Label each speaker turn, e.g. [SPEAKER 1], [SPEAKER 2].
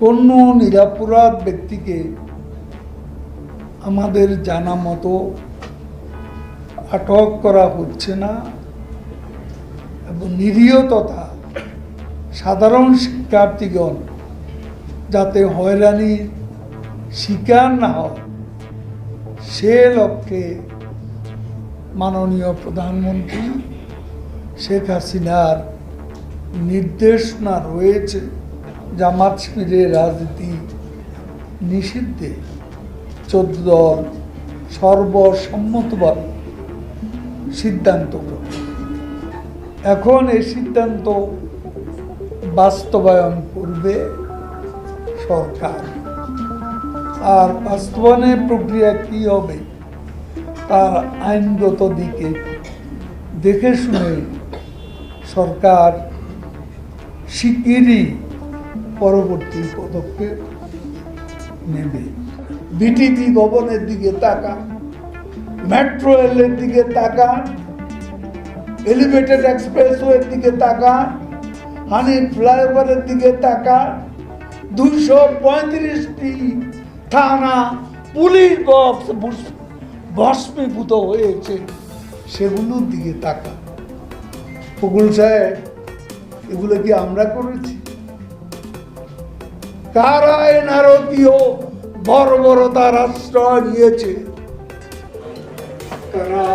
[SPEAKER 1] কোন নিরাপরাধ ব্যক্তিকে আমাদের জানা মতো আটক করা হচ্ছে না এবং নিরীহ তথা সাধারণ শিক্ষার্থীগণ যাতে হয়রানির শিকার না হয়, সে লক্ষ্যে মাননীয় প্রধানমন্ত্রী শেখ হাসিনার নির্দেশনা রয়েছে। জামাত শিবিরের রাজনীতি নিষিদ্ধে চোদ্দ দল সর্বসম্মতভাবে সিদ্ধান্ত গ্রহণ। এখন এই সিদ্ধান্ত বাস্তবায়ন করবে সরকার। আর বাস্তবায়নের প্রক্রিয়া কি হবে, তার আইনগত দিকে দেখে শুনে সরকার শিগগিরই পরবর্তী পদক্ষেপ নেবে। বিটিপি ভবনের দিকে তাকান, মেট্রো রেলের দিকে তাকান, এলিভেটেড এক্সপ্রেসওয়ের দিকে তাকান, হানি ফ্লাইওভারের দিকে তাকান, দুইশো পঁয়ত্রিশটি থানা পুলিশ বক্স ভূস- ভস্মীভূত হয়েছে, সেগুলোর দিকে তাকান। ফকুল সাহেব, এগুলো কি আমরা করেছি? কারা এ নারকীয় বর্বরতার আশ্রয় নিয়েছে। তারা